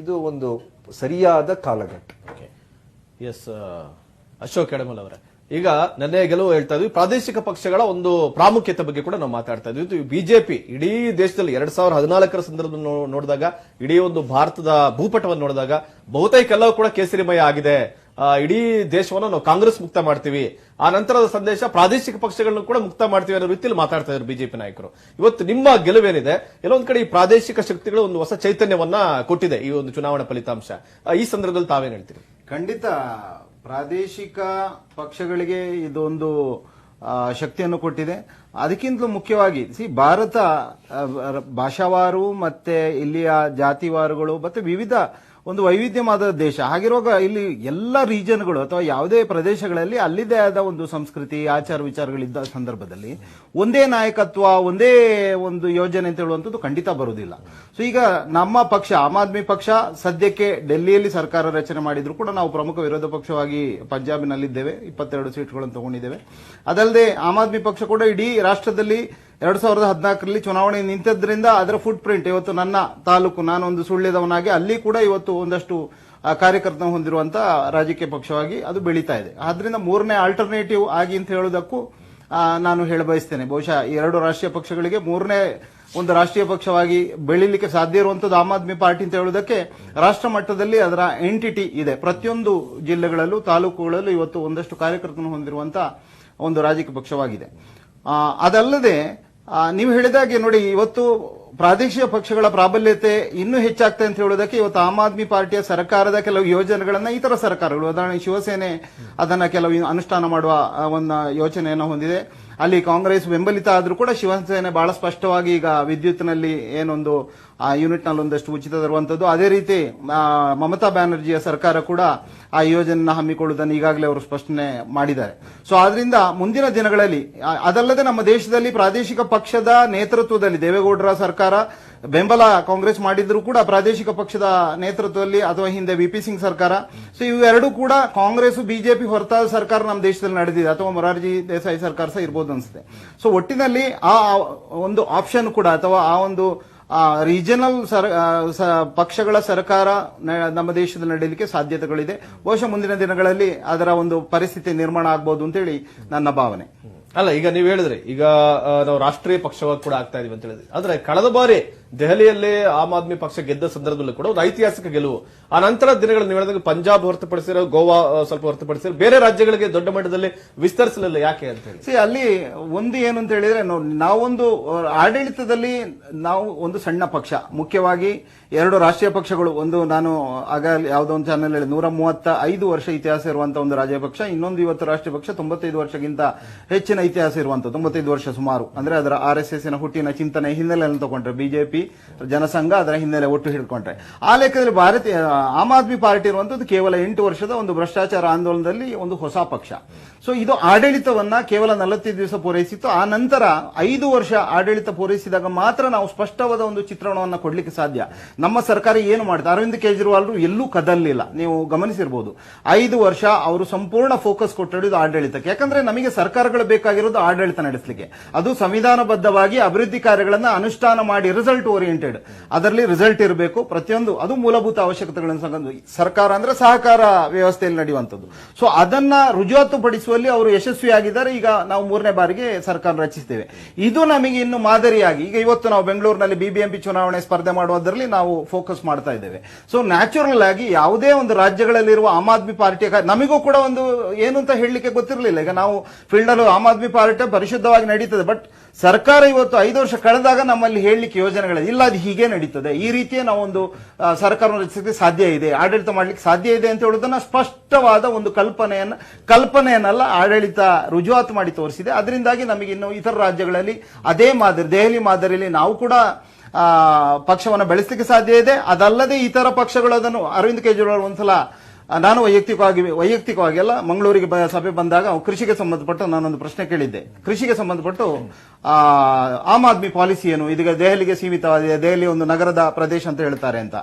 ಇದು ಒಂದು ಸರಿಯಾದ ಕಾಲಘಟ್ಟ. ಎಸ್ ಅಶೋಕ್ ಎಡಮಲ್ ಅವರ. ಈಗ ನೆನ್ನೆ ಗೆಲುವು ಹೇಳ್ತಾ ಇದ್ವಿ. ಪ್ರಾದೇಶಿಕ ಪಕ್ಷಗಳ ಒಂದು ಪ್ರಾಮುಖ್ಯತೆ ಬಗ್ಗೆ ಕೂಡ ನಾವು ಮಾತಾಡ್ತಾ ಇದ್ವಿ. ಇದು ಬಿಜೆಪಿ, ಇಡೀ ದೇಶದಲ್ಲಿ ಎರಡ್ ಸಾವಿರದ ಹದಿನಾಲ್ಕರ ಸಂದರ್ಭದಲ್ಲಿ ನೋಡಿದಾಗ, ಇಡೀ ಒಂದು ಭಾರತದ ಭೂಪಟವನ್ನು ನೋಡಿದಾಗ, ಬಹುತೇಕ ಎಲ್ಲವೂ ಕೂಡ ಕೇಸರಿಮಯ ಆಗಿದೆ. ಇಡೀ ದೇಶವನ್ನು ನಾವು ಕಾಂಗ್ರೆಸ್ ಮುಕ್ತ ಮಾಡ್ತೀವಿ. ಆ ನಂತರದ ಸಂದೇಶ ಪ್ರಾದೇಶಿಕ ಪಕ್ಷಗಳನ್ನು ಕೂಡ ಮುಕ್ತ ಮಾಡ್ತೀವಿ ಅನ್ನೋ ರೀತಿಯಲ್ಲಿ ಮಾತಾಡ್ತಾ ಇದ್ದಾರೆ ಬಿಜೆಪಿ ನಾಯಕರು. ಇವತ್ತು ನಿಮ್ಮ ಗೆಲುವೇನಿದೆ. ಎಲ್ಲೊಂದ್ ಕಡೆ ಈ ಪ್ರಾದೇಶಿಕ ಶಕ್ತಿಗಳು ಒಂದು ಹೊಸ ಚೈತನ್ಯವನ್ನ ಕೊಟ್ಟಿದೆ ಈ ಒಂದು ಚುನಾವಣಾ ಫಲಿತಾಂಶ. ಈ ಸಂದರ್ಭದಲ್ಲಿ ತಾವೇನ್ ಹೇಳ್ತೀರಿ? ಖಂಡಿತ. ಪ್ರಾದೇಶಿಕ ಪಕ್ಷಗಳಿಗೆ ಇದೊಂದು ಶಕ್ತಿಯನ್ನು ಕೊಟ್ಟಿದೆ. ಅದಕ್ಕಿಂತಲೂ ಮುಖ್ಯವಾಗಿ, ಸಿ, ಭಾರತ ಭಾಷಾವಾರು ಮತ್ತೆ ಇಲ್ಲಿಯ ಜಾತಿವಾರುಗಳು ಮತ್ತೆ ವಿವಿಧ ಒಂದು ವೈವಿಧ್ಯವಾದ ದೇಶ. ಹಾಗಿರುವಾಗ ಇಲ್ಲಿ ಎಲ್ಲ ರೀಜನ್ಗಳು ಅಥವಾ ಯಾವುದೇ ಪ್ರದೇಶಗಳಲ್ಲಿ ಅಲ್ಲಿದ್ದೇ ಆದ ಒಂದು ಸಂಸ್ಕೃತಿ, ಆಚಾರ ವಿಚಾರಗಳಿದ್ದ ಸಂದರ್ಭದಲ್ಲಿ ಒಂದೇ ನಾಯಕತ್ವ, ಒಂದೇ ಒಂದು ಯೋಜನೆ ಅಂತ ಹೇಳುವಂಥದ್ದು ಖಂಡಿತ ಬರುವುದಿಲ್ಲ. ಸೊ ಈಗ ನಮ್ಮ ಪಕ್ಷ, ಆಮ್ ಆದ್ಮಿ ಪಕ್ಷ ಸದ್ಯಕ್ಕೆ ಡೆಲ್ಲಿಯಲ್ಲಿ ಸರ್ಕಾರ ರಚನೆ ಮಾಡಿದ್ರು ಕೂಡ ನಾವು ಪ್ರಮುಖ ವಿರೋಧ ಪಕ್ಷವಾಗಿ ಪಂಜಾಬಿನಲ್ಲಿದ್ದೇವೆ. ಇಪ್ಪತ್ತೆರಡು ಸೀಟ್ಗಳನ್ನು ತಗೊಂಡಿದ್ದೇವೆ. ಅದಲ್ಲದೆ ಆಮ್ ಆದ್ಮಿ ಪಕ್ಷ ಕೂಡ ಇಡೀ ರಾಷ್ಟ್ರದಲ್ಲಿ ಎರಡ್ ಸಾವಿರದ ಹದಿನಾಲ್ಕರಲ್ಲಿ ಚುನಾವಣೆ ನಿಂತಿದ್ದರಿಂದ ಅದರ ಫುಟ್ ಪ್ರಿಂಟ್ ಇವತ್ತು ನನ್ನ ತಾಲೂಕು ನಾನೊಂದು ಸುಳ್ಳ್ಯದವನಾಗಿ ಅಲ್ಲಿ ಕೂಡ ಇವತ್ತು ಒಂದಷ್ಟು ಕಾರ್ಯಕರ್ತನ ಕಾರ್ಯಕರ್ತ ಹೊಂದಿರುವಂತ ರಾಜಕೀಯ ಪಕ್ಷವಾಗಿ ಅದು ಬೆಳೀತಾ ಇದೆ. ಆದ್ರಿಂದ ಮೂರನೇ ಆಲ್ಟರ್ನೇಟಿವ್ ಆಗಿ ಅಂತ ಹೇಳೋದಕ್ಕೂ ನಾನು ಹೇಳಬಯಸ್ತೇನೆ. ಬಹುಶಃ ಎರಡು ರಾಷ್ಟ್ರೀಯ ಪಕ್ಷಗಳಿಗೆ ಮೂರನೇ ಒಂದು ರಾಷ್ಟ್ರೀಯ ಪಕ್ಷವಾಗಿ ಬೆಳೀಲಿಕ್ಕೆ ಸಾಧ್ಯ ಇರುವಂತದ್ದು ಆಮ್ ಆದ್ಮಿ ಪಾರ್ಟಿ ಅಂತ ಹೇಳುವುದಕ್ಕೆ ರಾಷ್ಟ್ರ ಮಟ್ಟದಲ್ಲಿ ಅದರ ಎಂಟಿಟಿ ಇದೆ. ಪ್ರತಿಯೊಂದು ಜಿಲ್ಲೆಗಳಲ್ಲೂ, ತಾಲೂಕುಗಳಲ್ಲೂ ಇವತ್ತು ಒಂದಷ್ಟು ಕಾರ್ಯಕರ್ತನ ಹೊಂದಿರುವಂತ ಒಂದು ರಾಜಕೀಯ ಪಕ್ಷವಾಗಿದೆ. ಅದಲ್ಲದೆ ನೀವು ಹೇಳಿದಾಗೆ ನೋಡಿ, ಇವತ್ತು ಪ್ರಾದೇಶಿಕ ಪಕ್ಷಗಳ ಪ್ರಾಬಲ್ಯತೆ ಇನ್ನೂ ಹೆಚ್ಚಾಗ್ತದೆ ಅಂತ ಹೇಳೋದಕ್ಕೆ ಇವತ್ತು ಆಮ್ ಆದ್ಮಿ ಪಾರ್ಟಿಯ ಸರ್ಕಾರದ ಕೆಲವು ಯೋಜನೆಗಳನ್ನ ಇತರ ಸರ್ಕಾರಗಳು ಉದಾಹರಣೆ ಶಿವಸೇನೆ ಅದನ್ನ ಕೆಲವು ಅನುಷ್ಠಾನ ಮಾಡುವ ಒಂದು ಯೋಚನೆಯನ್ನು ಹೊಂದಿದೆ. ಅಲ್ಲಿ ಕಾಂಗ್ರೆಸ್ ಬೆಂಬಲಿತ ಆದರೂ ಕೂಡ ಶಿವಸೇನೆ ಬಹಳ ಸ್ಪಷ್ಟವಾಗಿ ಈಗ ವಿದ್ಯುತ್ನಲ್ಲಿ ಏನೊಂದು ಆ ಯೂನಿಟ್ನಲ್ಲಿ ಒಂದಷ್ಟು ಉಚಿತ ತರುವಂಥದ್ದು ಅದೇ ರೀತಿ ಮಮತಾ ಬ್ಯಾನರ್ಜಿಯ ಸರ್ಕಾರ ಕೂಡ ಆ ಯೋಜನೆಯನ್ನು ಹಮ್ಮಿಕೊಳ್ಳುವುದನ್ನು ಈಗಾಗಲೇ ಅವರು ಸ್ಪಷ್ಟನೆ ಮಾಡಿದ್ದಾರೆ. ಸೊ ಆದ್ರಿಂದ ಮುಂದಿನ ದಿನಗಳಲ್ಲಿ ಅದಲ್ಲದೆ ನಮ್ಮ ದೇಶದಲ್ಲಿ ಪ್ರಾದೇಶಿಕ ಪಕ್ಷದ ನೇತೃತ್ವದಲ್ಲಿ, ದೇವೇಗೌಡರ ಸರ್ಕಾರ, ಬೆಂಬಲ ಕಾಂಗ್ರೆಸ್ ಮಾಡಿದ್ರು ಕೂಡ ಪ್ರಾದೇಶಿಕ ಪಕ್ಷದ ನೇತೃತ್ವದಲ್ಲಿ ಅಥವಾ ಹಿಂದೆ ವಿಪಿ ಸಿಂಗ್ ಸರ್ಕಾರ. ಸೊ ಇವೆರಡೂ ಕೂಡ ಕಾಂಗ್ರೆಸ್ ಬಿಜೆಪಿ ಹೊರತಾದ ಸರ್ಕಾರ ನಮ್ಮ ದೇಶದಲ್ಲಿ ನಡೆದಿದೆ. ಅಥವಾ ಮೊರಾರ್ಜಿ ದೇಸಾಯಿ ಸರ್ಕಾರ ಸಹ ಇರ್ಬೋದು ಅನಿಸುತ್ತೆ. ಸೊ ಒಟ್ಟಿನಲ್ಲಿ ಆ ಒಂದು ಆಪ್ಷನ್ ಕೂಡ ಅಥವಾ ಆ ಒಂದು ರೀಜನಲ್ ಪಕ್ಷಗಳ ಸರ್ಕಾರ ನಮ್ಮ ದೇಶದಲ್ಲಿ ನಡೆಯಲಿಕ್ಕೆ ಸಾಧ್ಯತೆಗಳಿದೆ. ಬಹುಶಃ ಮುಂದಿನ ದಿನಗಳಲ್ಲಿ ಅದರ ಒಂದು ಪರಿಸ್ಥಿತಿ ನಿರ್ಮಾಣ ಆಗ್ಬೋದು ಅಂತೇಳಿ ನನ್ನ ಭಾವನೆ. ಅಲ್ಲ ಈಗ ನೀವು ಹೇಳಿದ್ರಿ ಈಗ ಆ, ನಾವು ರಾಷ್ಟ್ರೀಯ ಪಕ್ಷವಾಗಿ ಕೂಡ ಆಗ್ತಾ ಇದೀವಿ ಅಂತ ಹೇಳಿದ್ರಿ. ಆದ್ರೆ ಕಳೆದ ಬಾರಿ ದೆಹಲಿಯಲ್ಲಿ ಆಮ್ ಆದ್ಮಿ ಪಕ್ಷ ಗೆದ್ದ ಸಂದರ್ಭದಲ್ಲೂ ಕೂಡ ಒಂದು ಐತಿಹಾಸಿಕ ಗೆಲುವು. ಆ ನಂತರ ದಿನಗಳಲ್ಲಿ ನೀವು ಪಂಜಾಬ್ ಹೊರತುಪಡಿಸಿರೋ, ಗೋವಾ ಸ್ವಲ್ಪ ಹೊರತುಪಡಿಸಿರೋ, ಬೇರೆ ರಾಜ್ಯಗಳಿಗೆ ದೊಡ್ಡ ಮಟ್ಟದಲ್ಲಿ ವಿಸ್ತರಿಸಲಿಲ್ಲ ಯಾಕೆ ಅಂತ ಹೇಳಿ. ಸಿ, ಅಲ್ಲಿ ಒಂದು ಏನು ಅಂತ ಹೇಳಿದ್ರೆ ನಾವೊಂದು ಆಡಳಿತದಲ್ಲಿ ನಾವು ಒಂದು ಸಣ್ಣ ಪಕ್ಷ. ಮುಖ್ಯವಾಗಿ ಎರಡು ರಾಷ್ಟ್ರೀಯ ಪಕ್ಷಗಳು. ಒಂದು ನಾನು ಆಗ ಯಾವುದೋ ಒಂದು ಚಾನಲ್ ಹೇಳಿ ನೂರ ಮೂವತ್ತ ಐದು ವರ್ಷ ಇತಿಹಾಸ ಇರುವಂತಹ ಒಂದು ರಾಜ್ಯ ಪಕ್ಷ. ಇನ್ನೊಂದು ಇವತ್ತು ರಾಷ್ಟ್ರೀಯ ಪಕ್ಷ ತೊಂಬತ್ತೈದು ವರ್ಷಕ್ಕಿಂತ ಹೆಚ್ಚಿನ ಇತಿಹಾಸ ಇರುವಂತಹ ತೊಂಬತ್ತೈದು ವರ್ಷ ಸುಮಾರು. ಅಂದ್ರೆ ಅದರ ಆರ್ ಎಸ್ ಎಸ್ ಹುಟ್ಟಿನ ಚಿಂತನೆ ಹಿನ್ನೆಲೆಯನ್ನು ತಗೊಂಡ್ರೆ ಬಿಜೆಪಿ ಜನಸಂಘ ಅದರ ಹಿನ್ನೆಲೆ ಒಟ್ಟು ಹಿಡ್ಕೊಂಡ್ರೆ. ಆ ಲೆಕ್ಕದಲ್ಲಿ ಭಾರತೀಯ, ಆಮ್ ಆದ್ಮಿ ಪಾರ್ಟಿ ಇರುವಂತದ್ದು ಕೇವಲ ಎಂಟು ವರ್ಷದ ಒಂದು ಭ್ರಷ್ಟಾಚಾರ ಆಂದೋಲನದಲ್ಲಿ ಒಂದು ಹೊಸ ಪಕ್ಷ. ಸೊ ಇದು ಆಡಳಿತವನ್ನ ಕೇವಲ ನಲವತ್ತೈದು ದಿವಸ ಪೂರೈಸಿತ್ತು. ಆ ನಂತರ ಐದು ವರ್ಷ ಆಡಳಿತ ಪೂರೈಸಿದಾಗ ಮಾತ್ರ ನಾವು ಸ್ಪಷ್ಟವಾದ ಒಂದು ಚಿತ್ರಣವನ್ನು ಕೊಡ್ಲಿಕ್ಕೆ ಸಾಧ್ಯ. ನಮ್ಮ ಸರ್ಕಾರ ಏನು ಮಾಡಿದೆ? ಅರವಿಂದ್ ಕೇಜ್ರಿವಾಲ್ ಎಲ್ಲೂ ಕದಲಿಲ್ಲ ನೀವು ಗಮನಿಸಿರ್ಬೋದು. ಐದು ವರ್ಷ ಅವರು ಸಂಪೂರ್ಣ ಫೋಕಸ್ ಕೊಟ್ಟಿರೋದು ಆಡಳಿತಕ್ಕೆ. ಯಾಕಂದ್ರೆ ನಮಗೆ ಸರ್ಕಾರಗಳು ಬೇಕಾಗಿರೋದು ಆಡಳಿತ ನಡೆಸಲಿಕ್ಕೆ. ಅದು ಸಂವಿಧಾನಬದ್ಧವಾಗಿ ಅಭಿವೃದ್ಧಿ ಕಾರ್ಯಗಳನ್ನು ಅನುಷ್ಠಾನ ಮಾಡಿ ರಿಸಲ್ಟ್ ಓರಿಯೆಂಟೆಡ್ ಅದರಲ್ಲಿ ರಿಸಲ್ಟ್ ಇರಬೇಕು. ಪ್ರತಿಯೊಂದು, ಅದು ಮೂಲಭೂತ ಅವಶ್ಯಕತೆಗಳನ್ನು ಸಂಬಂಧ ಸರ್ಕಾರ ಅಂದ್ರೆ ಸಹಕಾರ ವ್ಯವಸ್ಥೆಯಲ್ಲಿ ನಡೆಯುವಂಥದ್ದು. ಸೊ ಅದನ್ನ ರುಜುವಾತುಪಡಿಸುವಲ್ಲಿ ಅವರು ಯಶಸ್ವಿಯಾಗಿದ್ದಾರೆ. ಈಗ ನಾವು ಮೂರನೇ ಬಾರಿಗೆ ಸರ್ಕಾರ ರಚಿಸ್ತೇವೆ. ಇದು ನಮಗೆ ಇನ್ನು ಮಾದರಿಯಾಗಿ, ಈಗ ಇವತ್ತು ನಾವು ಬೆಂಗಳೂರಿನಲ್ಲಿ ಬಿಬಿಎಂಪಿ ಚುನಾವಣೆ ಸ್ಪರ್ಧೆ ಮಾಡುವುದರಲ್ಲಿ ನಾವು ಫೋಕಸ್ ಮಾಡ್ತಾ ಇದ್ದೇವೆ. ಸೊ ನ್ಯಾಚುರಲ್ ಆಗಿ ಯಾವುದೇ ಒಂದು ರಾಜ್ಯಗಳಲ್ಲಿರುವ ಆಮ್ ಆದ್ಮಿ ಪಾರ್ಟಿಯ ನಮಗೂ ಕೂಡ ಒಂದು ಏನು ಅಂತ ಹೇಳಲಿಕ್ಕೆ ಗೊತ್ತಿರಲಿಲ್ಲ. ಈಗ ನಾವು ಫೀಲ್ಡ್ ಅಲ್ಲಿ ಆಮ್ ಆದ್ಮಿ ಪಾರ್ಟಿ ಪರಿಶುದ್ಧವಾಗಿ ನಡೀತದೆ. ಬಟ್ ಸರ್ಕಾರ ಇವತ್ತು ಐದು ವರ್ಷ ಕಳೆದಾಗ ನಮ್ಮಲ್ಲಿ ಹೇಳಲಿಕ್ಕೆ ಯೋಜನೆಗಳಿದೆ ಇಲ್ಲ, ಅದು ಹೀಗೆ ನಡೀತದೆ. ಈ ರೀತಿಯ ನಾವೊಂದು ಸರ್ಕಾರವನ್ನು ರಚಿಸಲಿಕ್ಕೆ ಸಾಧ್ಯ ಇದೆ. ಆಡಳಿತ ಮಾಡ್ಲಿಕ್ಕೆ ಸಾಧ್ಯ ಇದೆ ಅಂತ ಹೇಳೋದನ್ನ ಸ್ಪಷ್ಟವಾದ ಒಂದು ಕಲ್ಪನೆಯನ್ನ, ಕಲ್ಪನೆಯನ್ನಲ್ಲ ಆಡಳಿತ ರುಜುವಾತು ಮಾಡಿ ತೋರಿಸಿದೆ. ಅದರಿಂದಾಗಿ ನಮಗೆ ಇನ್ನು ಇತರ ರಾಜ್ಯಗಳಲ್ಲಿ ಅದೇ ಮಾದರಿ, ದೆಹಲಿ ಮಾದರಿಯಲ್ಲಿ ನಾವು ಕೂಡ ಪಕ್ಷವನ್ನು ಬೆಳೆಸಲಿಕ್ಕೆ ಸಾಧ್ಯ ಇದೆ. ಅದಲ್ಲದೆ ಇತರ ಪಕ್ಷಗಳು ಅದನ್ನು, ಅರವಿಂದ್ ಕೇಜ್ರಿವಾಲ್ ಒಂದ್ಸಲ ನಾನು ವೈಯಕ್ತಿಕವಾಗಿ ವೈಯಕ್ತಿಕವಾಗಿ ಅಲ್ಲ, ಮಂಗಳೂರಿಗೆ ಸಭೆ ಬಂದಾಗ ಕೃಷಿಗೆ ಸಂಬಂಧಪಟ್ಟು ನಾನೊಂದು ಪ್ರಶ್ನೆ ಕೇಳಿದ್ದೆ. ಕೃಷಿಗೆ ಸಂಬಂಧಪಟ್ಟು ಆಮ್ ಆದ್ಮಿ ಪಾಲಿಸಿ ಏನು? ಇದೀಗ ದೆಹಲಿಗೆ ಸೀಮಿತವಾಗಿದೆ. ದೆಹಲಿ ಒಂದು ನಗರದ ಪ್ರದೇಶ ಅಂತ ಹೇಳ್ತಾರೆ ಅಂತ.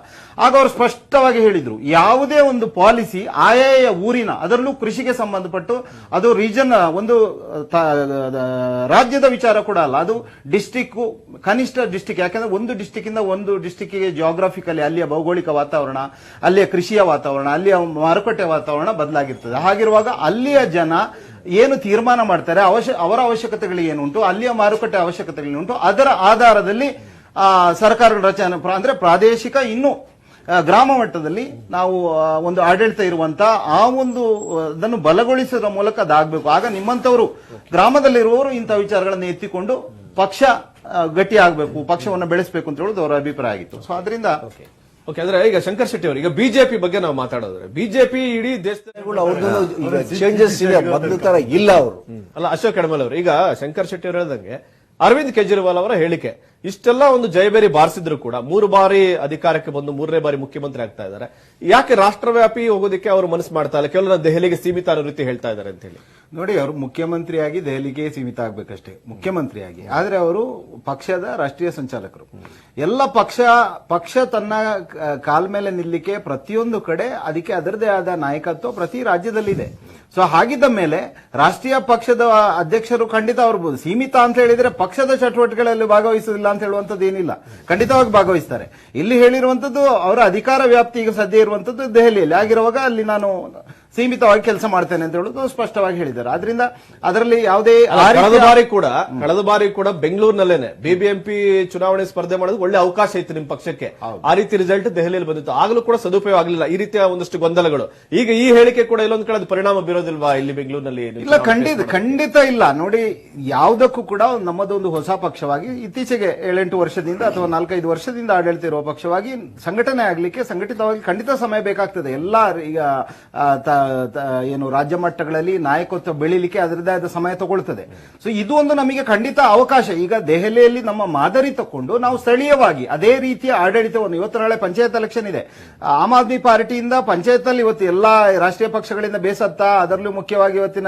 ಆಗ ಅವರು ಸ್ಪಷ್ಟವಾಗಿ ಹೇಳಿದ್ರು, ಯಾವುದೇ ಒಂದು ಪಾಲಿಸಿ ಆಯಾಯ ಊರಿನ, ಅದರಲ್ಲೂ ಕೃಷಿಗೆ ಸಂಬಂಧಪಟ್ಟು ಅದು ರೀಜನ್, ಒಂದು ರಾಜ್ಯದ ವಿಚಾರ ಕೂಡ ಅಲ್ಲ. ಅದು ಡಿಸ್ಟಿಕ್ ಕನಿಷ್ಠ ಡಿಸ್ಟಿಕ್, ಯಾಕಂದ್ರೆ ಒಂದು ಡಿಸ್ಟಿಕ್ ಇಂದ ಒಂದು ಡಿಸ್ಟಿಕ್ಗೆ ಜಿಯೋಗ್ರಾಫಿಕಲಿ ಅಲ್ಲಿಯ ಭೌಗೋಳಿಕ ವಾತಾವರಣ, ಅಲ್ಲಿಯ ಕೃಷಿಯ ವಾತಾವರಣ, ಅಲ್ಲಿಯ ಮಾರುಕಟ್ಟೆ ವಾತಾವರಣ ಬದಲಾಗಿರ್ತದೆ. ಹಾಗಿರುವಾಗ ಅಲ್ಲಿಯ ಜನ ಏನು ತೀರ್ಮಾನ ಮಾಡ್ತಾರೆ ಅವಶ್ಯ ಅವರ ಅವಶ್ಯಕತೆಗಳು ಏನುಂಟು ಅಲ್ಲಿಯ ಮಾರುಕಟ್ಟೆ ಅವಶ್ಯಕತೆಗಳು ಉಂಟು ಅದರ ಆಧಾರದಲ್ಲಿ ಆ, ಸರ್ಕಾರಗಳ ರಚನೆ ಅಂದ್ರೆ ಪ್ರಾದೇಶಿಕ ಇನ್ನು ಗ್ರಾಮ ಮಟ್ಟದಲ್ಲಿ ನಾವು ಒಂದು ಆಡಳಿತ ಇರುವಂತ ಆ ಒಂದು ಅದನ್ನು ಬಲಗೊಳಿಸುವ ಮೂಲಕ ಅದಾಗಬೇಕು ಆಗ ನಿಮ್ಮಂತವರು ಗ್ರಾಮದಲ್ಲಿರುವವರು ಇಂಥ ವಿಚಾರಗಳನ್ನು ಎತ್ತಿಕೊಂಡು ಪಕ್ಷ ಗಟ್ಟಿಯಾಗಬೇಕು ಪಕ್ಷವನ್ನು ಬೆಳೆಸಬೇಕು ಅಂತ ಹೇಳೋದು ಅವರ ಅಭಿಪ್ರಾಯ ಆಗಿತ್ತು. ಸೊ ಅದರಿಂದ ಓಕೆ ಅಂದ್ರೆ ಈಗ ಶಂಕರ್ ಶೆಟ್ಟಿ ಅವರು ಈಗ ಬಿಜೆಪಿ ಬಗ್ಗೆ ನಾವು ಮಾತಾಡೋದ್ರೆ ಬಿಜೆಪಿ ಇಡೀ ದೇಶದ ಚೇಂಜಸ್ ಇದೆ ಮೊದಲ ತರ ಇಲ್ಲ ಅವರು. ಅಲ್ಲ ಅಶೋಕ್ ಕಡಮಲ್ ಅವರು ಈಗ ಶಂಕರ್ ಶೆಟ್ಟಿ ಅವರು ಹೇಳ್ದಂಗೆ ಅರವಿಂದ್ ಕೇಜ್ರಿವಾಲ್ ಅವರ ಹೇಳಿಕೆ ಇಷ್ಟೆಲ್ಲ ಒಂದು ಜಯಬೇರಿ ಬಾರಿಸಿದ್ರು ಕೂಡ ಮೂರು ಬಾರಿ ಅಧಿಕಾರಕ್ಕೆ ಬಂದು ಮೂರನೇ ಬಾರಿ ಮುಖ್ಯಮಂತ್ರಿ ಆಗ್ತಾ ಇದ್ದಾರೆ. ಯಾಕೆ ರಾಷ್ಟ್ರವ್ಯಾಪಿ ಹೋಗೋದಕ್ಕೆ ಅವರು ಮನಸ್ಸು ಮಾಡ್ತಾ ಇಲ್ಲ? ಕೆಲವರು ದೆಹಲಿಗೆ ಸೀಮಿತ ಅನ್ನೋ ರೀತಿ ಹೇಳ್ತಾ ಇದ್ದಾರೆ ಅಂತ ಹೇಳಿ. ನೋಡಿ, ಅವರು ಮುಖ್ಯಮಂತ್ರಿಯಾಗಿ ದೆಹಲಿಗೆ ಸೀಮಿತ ಆಗ್ಬೇಕಷ್ಟೇ, ಮುಖ್ಯಮಂತ್ರಿಯಾಗಿ. ಆದ್ರೆ ಅವರು ಪಕ್ಷದ ರಾಷ್ಟ್ರೀಯ ಸಂಚಾಲಕರು. ಎಲ್ಲ ಪಕ್ಷ ಪಕ್ಷ ತನ್ನ ಕಾಲ್ ಮೇಲೆ ನಿಲ್ಲಿಕ್ಕೆ ಪ್ರತಿಯೊಂದು ಕಡೆ ಅದಕ್ಕೆ ಅದರದೇ ಆದ ನಾಯಕತ್ವ ಪ್ರತಿ ರಾಜ್ಯದಲ್ಲಿದೆ. ಸೊ ಹಾಗಿದ್ದ ಮೇಲೆ ರಾಷ್ಟ್ರೀಯ ಪಕ್ಷದ ಅಧ್ಯಕ್ಷರು ಖಂಡಿತ ಅವರು ಸೀಮಿತ ಅಂತ ಹೇಳಿದ್ರೆ ಪಕ್ಷದ ಚಟುವಟಿಕೆಗಳಲ್ಲಿ ಭಾಗವಹಿಸುವುದಿಲ್ಲ ಅಂತ ಹೇಳುವಂತದ್ದು ಏನಿಲ್ಲ. ಖಂಡಿತವಾಗಿ ಭಾಗವಹಿಸ್ತಾರೆ. ಇಲ್ಲಿ ಹೇಳಿರುವಂತದ್ದು ಅವರ ಅಧಿಕಾರ ವ್ಯಾಪ್ತಿ ಈಗ ಸದ್ಯ ಇರುವಂತದ್ದು ದೆಹಲಿಯಲ್ಲಿ. ಆಗಿರುವಾಗ ಅಲ್ಲಿ ನಾನು ಸೀಮಿತವಾಗಿ ಕೆಲಸ ಮಾಡ್ತೇನೆ ಅಂತ ಹೇಳುದು ಸ್ಪಷ್ಟವಾಗಿ ಹೇಳಿದ್ದಾರೆ. ಆದ್ರಿಂದ ಅದರಲ್ಲಿ ಯಾವುದೇ ಕಳೆದ ಬಾರಿ ಕೂಡ ಕಳೆದ ಬಾರಿ ಕೂಡ ಬೆಂಗಳೂರಿನಲ್ಲೇನೆ ಬಿಬಿಎಂಪಿ ಚುನಾವಣೆ ಸ್ಪರ್ಧೆ ಮಾಡೋದು ಒಳ್ಳೆ ಅವಕಾಶ ಇತ್ತು ನಿಮ್ ಪಕ್ಷಕ್ಕೆ. ಆ ರೀತಿ ರಿಸಲ್ಟ್ ದೆಹಲಿಯಲ್ಲಿ ಬಂದಿತ್ತು. ಆಗಲೂ ಕೂಡ ಸದುಪಯೋಗ ಆಗಲಿಲ್ಲ. ಈ ರೀತಿಯ ಒಂದಷ್ಟು ಗೊಂದಲಗಳು. ಈಗ ಈ ಹೇಳಿಕೆ ಕೂಡ ಇಲ್ಲೊಂದು ಕಡೆ ಪರಿಣಾಮ ಬೀರೋದಿಲ್ವಾ? ಇಲ್ಲಿ ಬೆಂಗಳೂರಿನಲ್ಲಿ ಇಲ್ಲ ಖಂಡಿತ ಖಂಡಿತ ಇಲ್ಲ. ನೋಡಿ ಯಾವುದಕ್ಕೂ ಕೂಡ ನಮ್ಮದೊಂದು ಹೊಸ ಪಕ್ಷವಾಗಿ ಇತ್ತೀಚೆಗೆ ಏಳೆಂಟು ವರ್ಷದಿಂದ ಅಥವಾ ನಾಲ್ಕೈದು ವರ್ಷದಿಂದ ಆಡಳಿತ ಇರುವ ಪಕ್ಷವಾಗಿ ಸಂಘಟನೆ ಆಗ್ಲಿಕ್ಕೆ ಸಂಘಟಿತವಾಗಿ ಖಂಡಿತ ಸಮಯ ಬೇಕಾಗ್ತದೆ. ಎಲ್ಲ ಈಗ ಏನು ರಾಜ್ಯ ಮಟ್ಟಗಳಲ್ಲಿ ನಾಯಕತ್ವ ಬೆಳಿಲಿಕ್ಕೆ ಅದರದ್ದೇ ಆದ ಸಮಯ ತಗೊಳ್ತದೆ. ಸೊ ಇದು ಒಂದು ನಮಗೆ ಖಂಡಿತ ಅವಕಾಶ. ಈಗ ದೆಹಲಿಯಲ್ಲಿ ನಮ್ಮ ಮಾದರಿ ತಕೊಂಡು ನಾವು ಸ್ಥಳೀಯವಾಗಿ ಅದೇ ರೀತಿಯ ಆಡಳಿತವನ್ನು, ಇವತ್ತು ನಾಳೆ ಪಂಚಾಯತ್ ಎಲೆಕ್ಷನ್ ಇದೆ. ಆಮ್ ಆದ್ಮಿ ಪಾರ್ಟಿಯಿಂದ ಪಂಚಾಯತ್ ಅಲ್ಲಿ ಇವತ್ತು ಎಲ್ಲಾ ರಾಷ್ಟ್ರೀಯ ಪಕ್ಷಗಳಿಂದ ಬೇಸತ್ತ, ಅದರಲ್ಲೂ ಮುಖ್ಯವಾಗಿ ಇವತ್ತಿನ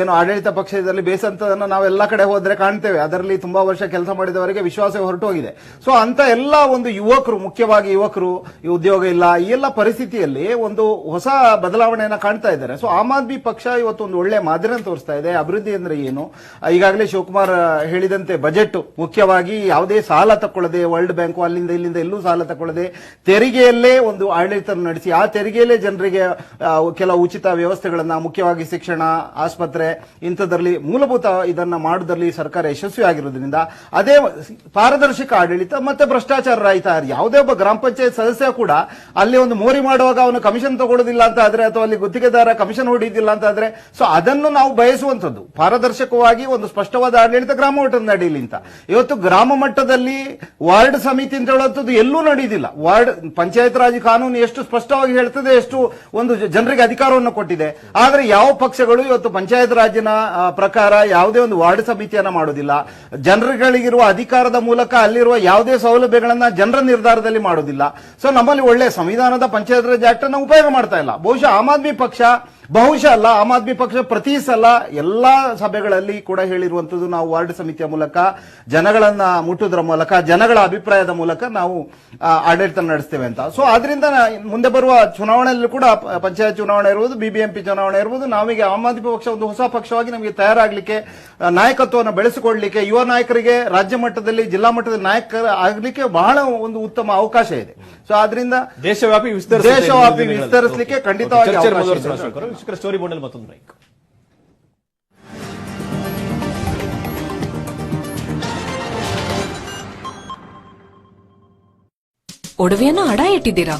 ಏನು ಆಡಳಿತ ಪಕ್ಷದಲ್ಲಿ ಬೇಸಂತದನ್ನು ನಾವು ಎಲ್ಲ ಕಡೆ ಹೋದ್ರೆ ಕಾಣ್ತೇವೆ. ಅದರಲ್ಲಿ ತುಂಬಾ ವರ್ಷ ಕೆಲಸ ಮಾಡಿದವರಿಗೆ ವಿಶ್ವಾಸ ಹೊರಟು ಹೋಗಿದೆ ಸೊ ಅಂತ ಎಲ್ಲ ಒಂದು ಯುವಕರು, ಮುಖ್ಯವಾಗಿ ಯುವಕರು ಉದ್ಯೋಗ ಇಲ್ಲ, ಈ ಎಲ್ಲ ಪರಿಸ್ಥಿತಿಯಲ್ಲಿ ಒಂದು ಹೊಸ ಬದಲಾವಣೆಯನ್ನ ಕಾಣ್ತಾ ಇದ್ದಾರೆ. ಸೊ ಆಮ್ ಆದ್ಮಿ ಪಕ್ಷ ಇವತ್ತು ಒಂದು ಒಳ್ಳೆ ಮಾದರಿಯನ್ನು ತೋರಿಸ್ತಾ ಇದೆ. ಅಭಿವೃದ್ಧಿ ಅಂದ್ರೆ ಏನು? ಈಗಾಗಲೇ ಶಿವಕುಮಾರ್ ಹೇಳಿದಂತೆ ಬಜೆಟ್ ಮುಖ್ಯವಾಗಿ ಯಾವುದೇ ಸಾಲ ತಕೊಳ್ಳದೆ ವರ್ಲ್ಡ್ ಬ್ಯಾಂಕು ಅಲ್ಲಿಂದ ಇಲ್ಲಿಂದ ಎಲ್ಲೂ ಸಾಲ ತಕೊಳ್ಳದೆ ತೆರಿಗೆಯಲ್ಲೇ ಒಂದು ಆಡಳಿತ ನಡೆಸಿ, ಆ ತೆರಿಗೆಯಲ್ಲೇ ಜನರಿಗೆ ಕೆಲವು ಉಚಿತ ವ್ಯವಸ್ಥೆಗಳನ್ನ, ಮುಖ್ಯವಾಗಿ ಶಿಕ್ಷಣ, ಆಸ್ಪತ್ರೆ, ಇಂಥದ್ರಲ್ಲಿ ಮೂಲಭೂತ ಇದನ್ನ ಮಾಡುವುದರಲ್ಲಿ ಸರ್ಕಾರ ಯಶಸ್ವಿ ಆಗಿರೋದ್ರಿಂದ ಅದೇ ಪಾರದರ್ಶಕ ಆಡಳಿತ ಮತ್ತೆ ಭ್ರಷ್ಟಾಚಾರ ರಹಿತ ಯಾವುದೇ ಒಬ್ಬ ಗ್ರಾಮ ಪಂಚಾಯತ್ ಸದಸ್ಯ ಕೂಡ ಅಲ್ಲಿ ಒಂದು ಮೋರಿ ಮಾಡುವಾಗ ಅವನು ಕಮಿಷನ್ ತಗೊಳ್ಳೋದಿಲ್ಲ ಅಂತ ಆದ್ರೆ ಅಥವಾ ಅಲ್ಲಿ ಗುತ್ತಿಗೆದಾರ ಕಮಿಷನ್ ಹೊಡಿದಿಲ್ಲ ಅಂತ ಆದ್ರೆ ಸೊ ಅದನ್ನು ನಾವು ಬಯಸುವಂತದ್ದು ಪಾರದರ್ಶಕವಾಗಿ ಒಂದು ಸ್ಪಷ್ಟವಾದ ಆಡಳಿತ ಗ್ರಾಮ ಮಟ್ಟದ ನಡೀಲಿ ಅಂತ. ಇವತ್ತು ಗ್ರಾಮ ಮಟ್ಟದಲ್ಲಿ ವಾರ್ಡ್ ಸಮಿತಿ ಅಂತ ಹೇಳುವಂಥದ್ದು ಎಲ್ಲೂ ನಡೆಯುವುದಿಲ್ಲ ವಾರ್ಡ್, ಪಂಚಾಯತ್ ರಾಜ್ ಕಾನೂನು ಎಷ್ಟು ಸ್ಪಷ್ಟವಾಗಿ ಹೇಳ್ತದೆ, ಎಷ್ಟು ಒಂದು ಜನರಿಗೆ ಅಧಿಕಾರವನ್ನು ಕೊಟ್ಟಿದೆ. ಆದ್ರೆ ಯಾವ ಪಕ್ಷಗಳು ಇವತ್ತು ಪಂಚಾಯತ್ ರಾಜಿನ ಪ್ರಕಾರ ಯಾವುದೇ ಒಂದು ವಾರ್ಡ್ ಸಮಿತಿಯನ್ನ ಮಾಡೋದಿಲ್ಲ. ಜನರುಗಳಿಗಿರುವ ಅಧಿಕಾರದ ಮೂಲಕ ಅಲ್ಲಿರುವ ಯಾವುದೇ ಸೌಲಭ್ಯಗಳನ್ನ ಜನರ ನಿರ್ಧಾರದಲ್ಲಿ ಮಾಡೋದಿಲ್ಲ. ಸೊ ನಮ್ಮಲ್ಲಿ ಒಳ್ಳೆ ಸಂವಿಧಾನದ ಪಂಚಾಯತ್ ರಾಜ್ ಆಕ್ಟ್ ಉಪಯೋಗ ಮಾಡ್ತಾ ಇಲ್ಲ. ಬಹುಶಃ ಆಮ್ ಆದ್ಮಿ ಪಕ್ಷ कक्षा ಬಹುಶಃ ಅಲ್ಲ ಆಮ್ ಆದ್ಮಿ ಪಕ್ಷ ಪ್ರತಿ ಸಲ ಎಲ್ಲಾ ಸಭೆಗಳಲ್ಲಿ ಕೂಡ ಹೇಳಿರುವಂತದ್ದು ನಾವು ವಾರ್ಡ್ ಸಮಿತಿಯ ಮೂಲಕ ಜನಗಳನ್ನ ಮುಟ್ಟುವುದರ ಮೂಲಕ ಜನಗಳ ಅಭಿಪ್ರಾಯದ ಮೂಲಕ ನಾವು ಆಡಳಿತ ನಡೆಸ್ತೇವೆ ಅಂತ. ಸೊ ಆದ್ರಿಂದ ಮುಂದೆ ಬರುವ ಚುನಾವಣೆಯಲ್ಲಿ ಕೂಡ ಪಂಚಾಯತ್ ಚುನಾವಣೆ ಇರುವುದು ಬಿಬಿಎಂಪಿ ಚುನಾವಣೆ ಇರುವುದು ನಾವೀಗ ಆಮ್ ಆದ್ಮಿ ಪಕ್ಷ ಒಂದು ಹೊಸ ಪಕ್ಷವಾಗಿ ನಮಗೆ ತಯಾರಾಗಲಿಕ್ಕೆ ನಾಯಕತ್ವವನ್ನು ಬೆಳೆಸಿಕೊಳ್ಳಲಿಕ್ಕೆ ಯುವ ನಾಯಕರಿಗೆ ರಾಜ್ಯ ಮಟ್ಟದಲ್ಲಿ ಜಿಲ್ಲಾ ಮಟ್ಟದ ನಾಯಕರ ಆಗಲಿಕ್ಕೆ ಬಹಳ ಒಂದು ಉತ್ತಮ ಅವಕಾಶ ಇದೆ. ಸೊ ಆದ್ರಿಂದ ದೇಶವ್ಯಾಪಿ ವಿಸ್ತರಿಸ ದೇಶವ್ಯಾಪಿ ವಿಸ್ತರಿಸಲಿಕ್ಕೆ ಖಂಡಿತವಾಗಿ ಅವಕಾಶ ಇದೆ. ಸ್ಟೋರಿ ಬೋರ್ಡ್ ಮತ್ತೊಂದು ಬ್ರೇಕ್ ಒಡವೆಯನ್ನ ಅಡ ಇಟ್ಟಿದ್ದೀರಾ